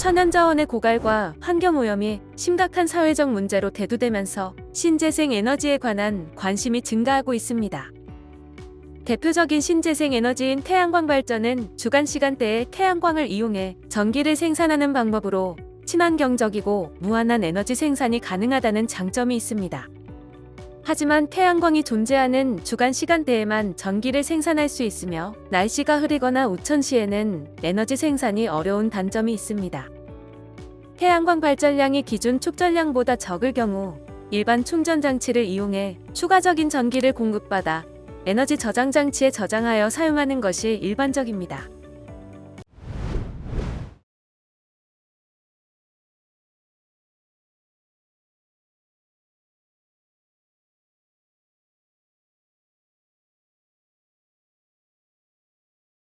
천연자원의 고갈과 환경오염이 심각한 사회적 문제로 대두되면서 신재생 에너지에 관한 관심이 증가하고 있습니다. 대표적인 신재생 에너지인 태양광 발전은 주간 시간대에 태양광을 이용해 전기를 생산하는 방법으로 친환경적이고 무한한 에너지 생산이 가능하다는 장점이 있습니다. 하지만 태양광이 존재하는 주간 시간대에만 전기를 생산할 수 있으며 날씨가 흐리거나 우천 시에는 에너지 생산이 어려운 단점이 있습니다. 태양광 발전량이 기준 축전량보다 적을 경우 일반 충전 장치를 이용해 추가적인 전기를 공급받아 에너지 저장 장치에 저장하여 사용하는 것이 일반적입니다.